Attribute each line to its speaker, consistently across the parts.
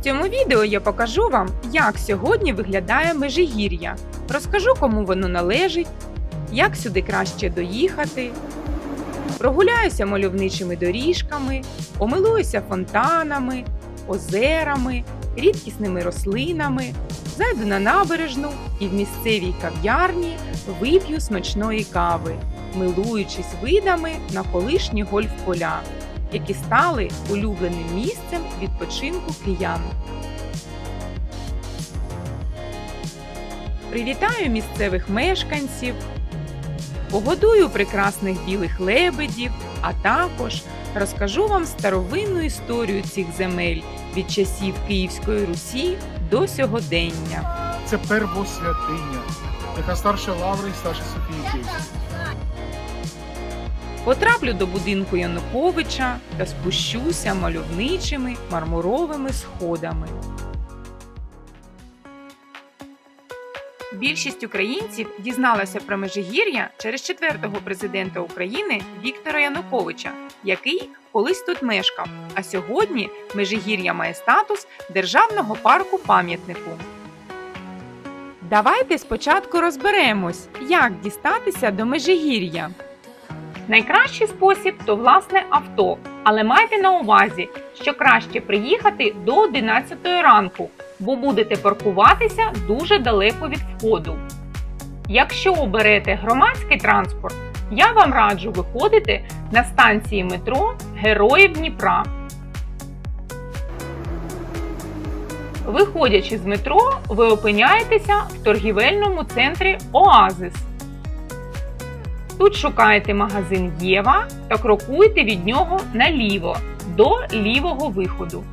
Speaker 1: В цьому відео я покажу вам, як сьогодні виглядає Межигір'я. Розкажу, кому воно належить, як сюди краще доїхати. Прогуляюся мальовничими доріжками, омилуюся фонтанами, озерами, рідкісними рослинами, зайду на набережну і в місцевій кав'ярні вип'ю смачної кави, милуючись видами на колишні гольф-поля, які стали улюбленим місцем відпочинку киян. Привітаю місцевих мешканців, погодую прекрасних білих лебедів, а також розкажу вам старовинну історію цих земель від часів Київської Русі до сьогодення.
Speaker 2: Це первосвятиня, яка старша Лаври і старша Софії Київської.
Speaker 1: Потраплю до будинку Януковича та спущуся мальовничими мармуровими сходами. Більшість українців дізналася про Межигір'я через четвертого президента України Віктора Януковича, який колись тут мешкав. А сьогодні Межигір'я має статус державного парку пам'ятнику. Давайте спочатку розберемось, як дістатися до Межигір'я. Найкращий спосіб то власне авто, але майте на увазі, що краще приїхати до 11 ранку, бо будете паркуватися дуже далеко від входу. Якщо оберете громадський транспорт, я вам раджу виходити на станції метро Героїв Дніпра. Виходячи з метро, ви опиняєтеся в торгівельному центрі Оазис. Тут шукаєте магазин Єва та крокуєте від нього наліво до лівого виходу.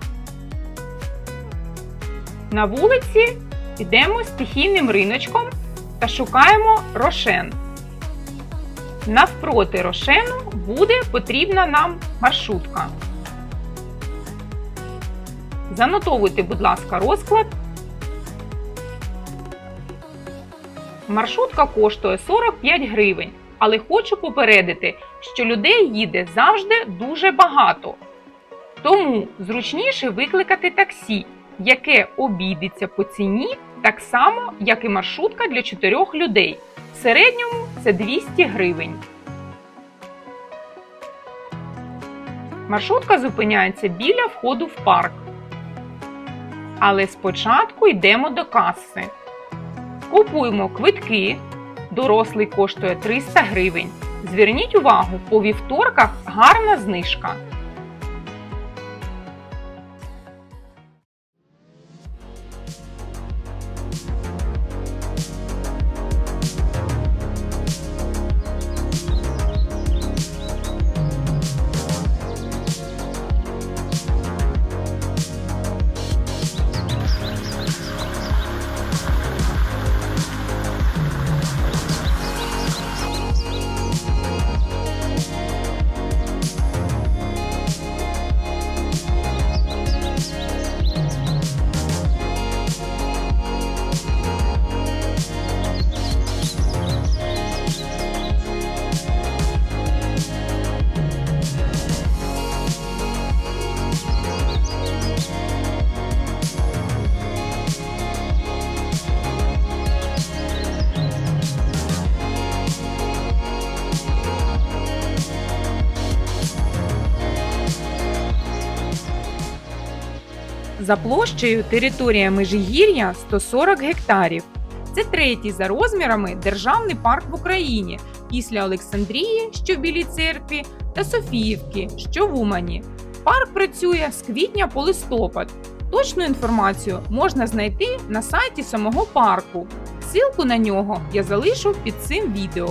Speaker 1: На вулиці йдемо стихійним риночком та шукаємо рошен. Навпроти рошену буде потрібна нам маршрутка. Занотовуйте, будь ласка, розклад. Маршрутка коштує 45 гривень, але хочу попередити, що людей їде завжди дуже багато. Тому зручніше викликати таксі, яке обійдеться по ціні так само, як і маршрутка для 4 людей. В середньому це 200 гривень. Маршрутка зупиняється біля входу в парк. Але спочатку йдемо до каси. Купуємо квитки. Дорослий коштує 300 гривень. Зверніть увагу, по вівторках гарна знижка. За площею територія Межигір'я 140 гектарів. Це третій за розмірами державний парк в Україні після Олександрії, що в Білій церкві, та Софіївки, що в Умані. Парк працює з квітня по листопад. Точну інформацію можна знайти на сайті самого парку. Ссылку на нього я залишу під цим відео.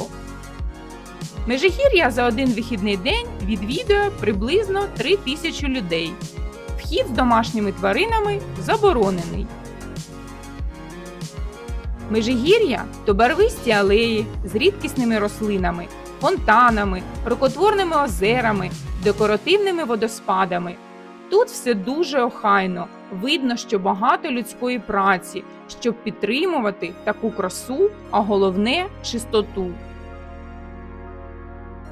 Speaker 1: Межигір'я за один вихідний день відвідує приблизно 3 тисячі людей. Вхід з домашніми тваринами заборонений. Межигір'я то барвисті алеї з рідкісними рослинами, фонтанами, рукотворними озерами, декоративними водоспадами. Тут все дуже охайно, видно, що багато людської праці, щоб підтримувати таку красу, а головне чистоту.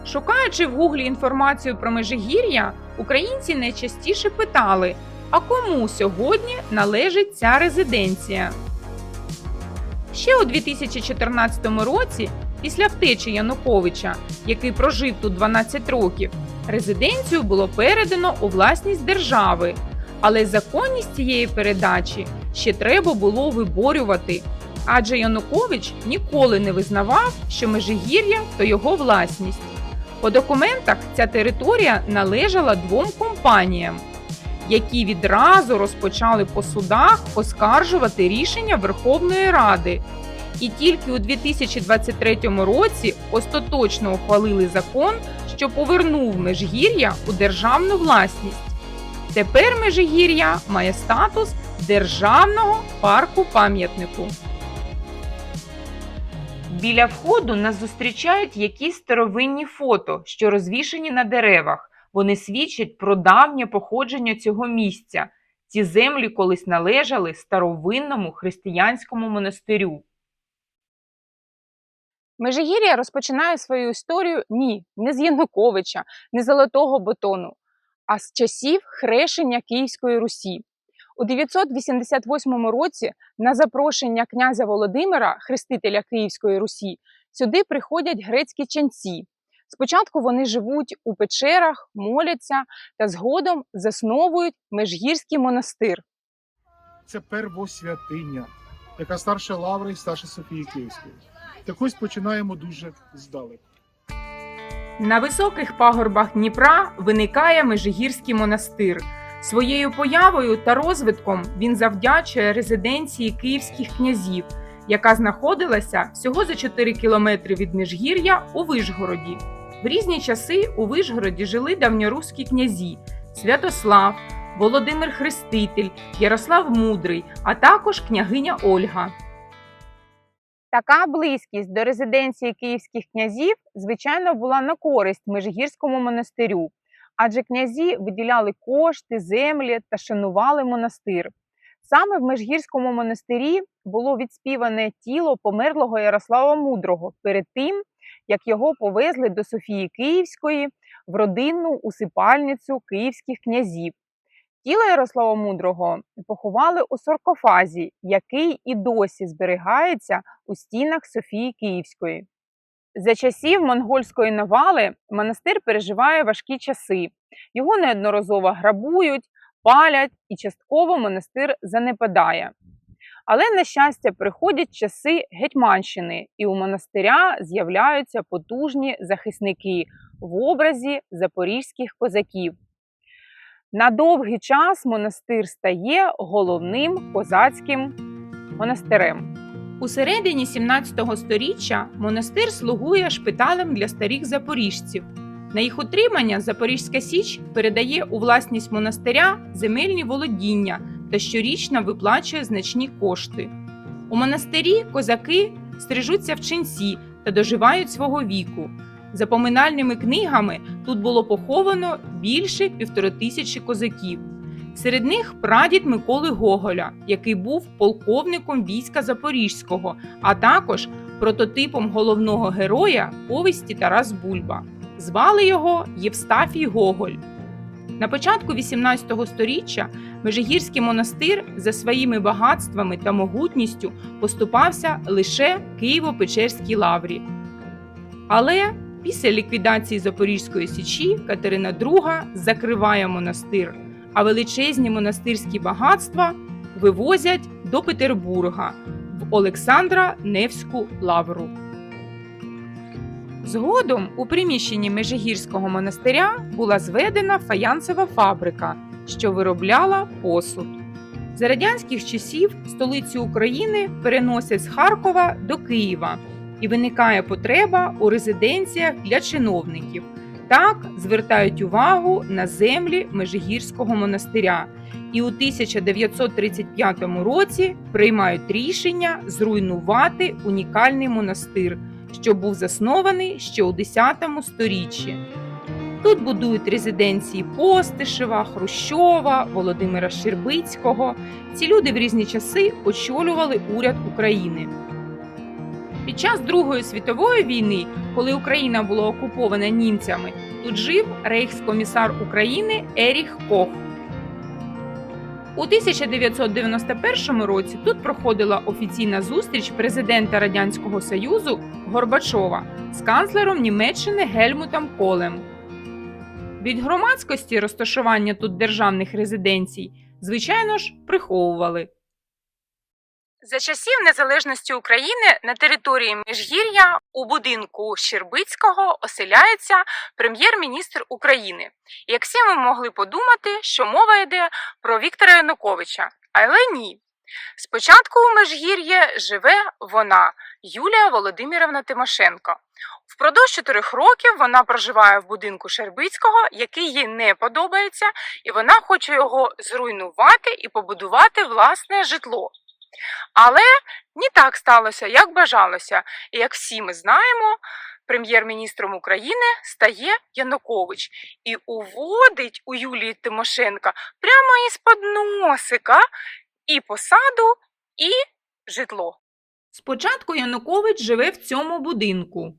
Speaker 1: Шукаючи в гуглі інформацію про Межигір'я, українці найчастіше питали, А кому сьогодні належить ця резиденція? Ще у 2014 році, після втечі Януковича, який прожив тут 12 років, резиденцію було передано у власність держави, але законність цієї передачі ще треба було виборювати. Адже Янукович ніколи не визнавав, що Межигір'я то його власність. По документах ця територія належала двом компаніям, які відразу розпочали по судах оскаржувати рішення Верховної Ради. І тільки у 2023 році остаточно ухвалили закон, що повернув Межгір'я у державну власність. Тепер Межигір'я має статус державного парку пам'ятнику. Біля входу нас зустрічають якісь старовинні фото, що розвішені на деревах. Вони свідчать про давнє походження цього місця. Ці землі колись належали старовинному християнському монастирю.
Speaker 3: Межигір'я розпочинає свою історію ні, не з Януковича, не з Золотого Бетону, а з часів хрещення Київської Русі. У 988 році на запрошення князя Володимира, хрестителя Київської Русі, сюди приходять грецькі ченці. Спочатку вони живуть у печерах, моляться та згодом засновують Межгірський монастир.
Speaker 2: Це первосвятиня, яка старша Лаври і старша Софії Київської. Так ось починаємо дуже здалеку.
Speaker 1: На високих пагорбах Дніпра виникає Межигірський монастир. Своєю появою та розвитком він завдячує резиденції київських князів, яка знаходилася всього за 4 кілометри від Межгір'я у Вишгороді. В різні часи у Вишгороді жили давньоруські князі Святослав, Володимир Хреститель, Ярослав Мудрий, а також княгиня Ольга.
Speaker 3: Така близькість до резиденції київських князів, звичайно, була на користь Межигірському монастирю, адже князі виділяли кошти, землі та шанували монастир. Саме в Межгірському монастирі було відспіване тіло померлого Ярослава Мудрого перед тим, як його повезли до Софії Київської в родинну усипальницю київських князів. Тіло Ярослава Мудрого поховали у саркофазі, який і досі зберігається у стінах Софії Київської. За часів монгольської навали монастир переживає важкі часи. Його неодноразово грабують, палять і частково монастир занепадає. Але, на щастя, приходять часи Гетьманщини, і у монастиря з'являються потужні захисники в образі запорізьких козаків. На довгий час монастир стає головним козацьким монастирем.
Speaker 1: У середині 17 століття монастир слугує шпиталем для старих запоріжців. На їх утримання Запорізька Січ передає у власність монастиря земельні володіння та щорічно виплачує значні кошти. У монастирі козаки стрижуться в ченці та доживають свого віку. За поминальними книгами тут було поховано більше півтори тисячі козаків. Серед них прадід Миколи Гоголя, який був полковником війська Запорізького, а також прототипом головного героя повісті Тарас Бульба. Звали його Євстафій Гоголь. На початку 18 століття Межигірський монастир за своїми багатствами та могутністю поступався лише Києво-Печерській лаврі. Але після ліквідації Запорізької січі Катерина II закриває монастир, а величезні монастирські багатства вивозять до Петербурга в Олександра Невську лавру. Згодом у приміщенні Межигірського монастиря була зведена фаянсова фабрика, що виробляла посуд. За радянських часів столицю України переносять з Харкова до Києва і виникає потреба у резиденціях для чиновників. Так звертають увагу на землі Межигірського монастиря і у 1935 році приймають рішення зруйнувати унікальний монастир, що був заснований ще у 10 сторіччі. Тут будують резиденції Постишева, Хрущова, Володимира Щербицького. Ці люди в різні часи очолювали уряд України. Під час Другої світової війни, коли Україна була окупована німцями, тут жив рейхскомісар України Еріх Кох. У 1991 році тут проходила офіційна зустріч президента Радянського Союзу Горбачова з канцлером Німеччини Гельмутом Колем. Від громадськості розташування тут державних резиденцій, звичайно ж, приховували. За часів незалежності України на території Міжгір'я у будинку Щербицького оселяється прем'єр-міністр України. Як всі ми могли подумати, що мова йде про Віктора Януковича, але ні. Спочатку у Межгір'ї живе вона, Юлія Володимирівна Тимошенко. Впродовж чотирьох років вона проживає в будинку Щербицького, який їй не подобається, і вона хоче його зруйнувати і побудувати власне житло. Але не так сталося, як бажалося. І як всі ми знаємо, прем'єр-міністром України стає Янукович і уводить у Юлії Тимошенка прямо із-под носика і посаду, і житло. Спочатку Янукович живе в цьому будинку.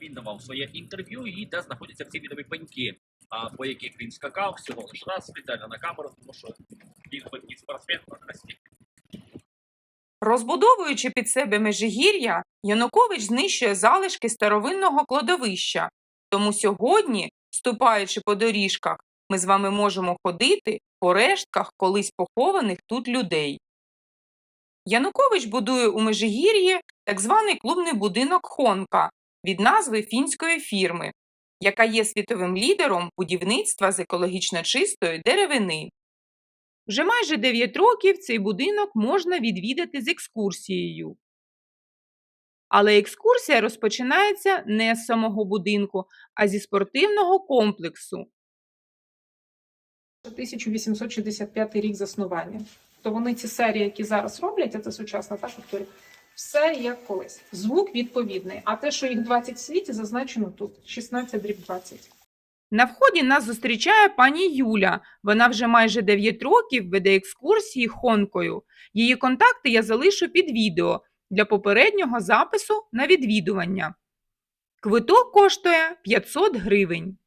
Speaker 4: Він давав своє інтерв'ю і де знаходяться всі відомі пеньки, а, по яких він скакав всього лиш раз спеціально на камеру, тому що він такий спортсмен красивий.
Speaker 1: Розбудовуючи під себе Межигір'я, Янукович знищує залишки старовинного кладовища. Тому сьогодні, ступаючи по доріжках, ми з вами можемо ходити по рештках колись похованих тут людей. Янукович будує у Межигір'ї так званий клубний будинок Хонка від назви фінської фірми, яка є світовим лідером будівництва з екологічно чистої деревини. Вже майже 9 років цей будинок можна відвідати з екскурсією. Але екскурсія розпочинається не з самого будинку, а зі спортивного комплексу.
Speaker 5: 1865 рік заснування. То вони ці серії, які зараз роблять, це сучасна так повторю, все як колись. Звук відповідний. А те, що їх 20 в світі, зазначено тут 16 дріб 20.
Speaker 1: На вході нас зустрічає пані Юля. Вона вже майже 9 років веде екскурсії Хонкою. Її контакти я залишу під відео для попереднього запису на відвідування. Квиток коштує 500 гривень.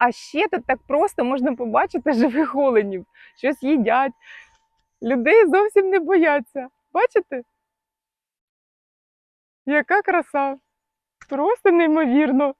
Speaker 3: А ще тут так просто можна побачити живих оленів, щось їдять. Людей зовсім не бояться. Бачите? Яка краса! Просто неймовірно.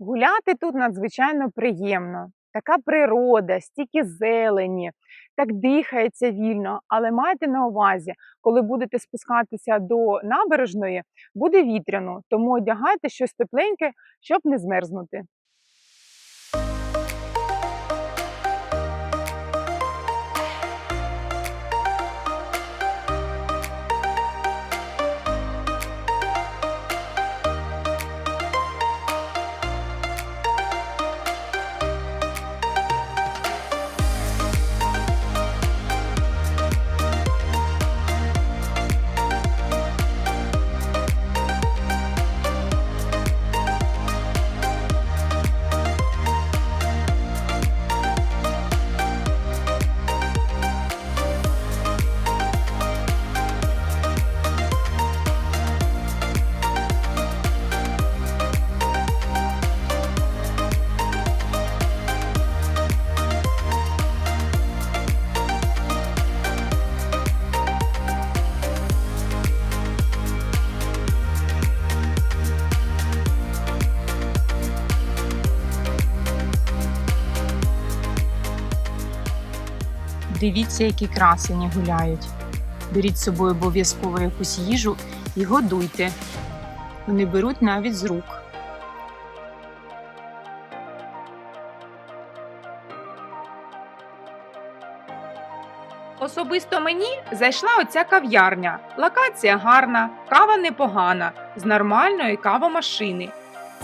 Speaker 3: Гуляти тут надзвичайно приємно. Така природа, стільки зелені, так дихається вільно. Але майте на увазі, коли будете спускатися до набережної, буде вітряно, тому одягайте щось тепленьке, щоб не змерзнути. Дивіться, які красені гуляють. Беріть з собою обов'язково якусь їжу і годуйте. Вони беруть навіть з рук.
Speaker 1: Особисто мені зайшла оця кав'ярня. Локація гарна, кава непогана, з нормальної кавомашини.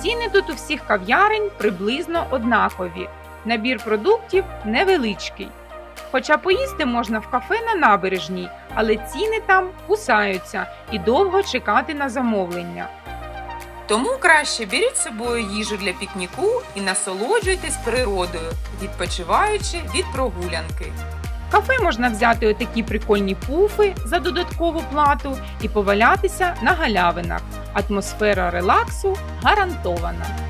Speaker 1: Ціни тут у всіх кав'ярень приблизно однакові. Набір продуктів невеличкий. Хоча поїсти можна в кафе на набережній, але ціни там кусаються і довго чекати на замовлення. Тому краще беріть з собою їжу для пікніку і насолоджуйтесь природою, відпочиваючи від прогулянки. В кафе можна взяти отакі прикольні пуфи за додаткову плату і повалятися на галявинах. Атмосфера релаксу гарантована.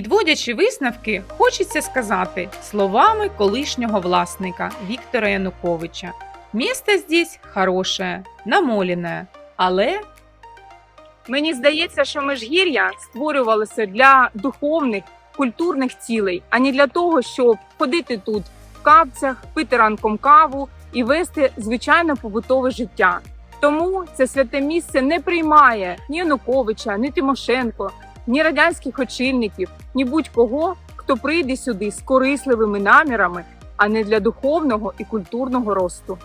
Speaker 1: Підводячи висновки, хочеться сказати словами колишнього власника Віктора Януковича: Місто здесь хороше, намолене, але
Speaker 3: Мені здається, що межгір'я створювалося для духовних, культурних цілей, а не для того, щоб ходити тут в капцях, пити ранком каву і вести звичайне побутове життя. Тому це святе місце не приймає ні Януковича, ні Тимошенко, ні радянських очільників, ні будь-кого, хто прийде сюди з корисливими намірами, а не для духовного і культурного росту.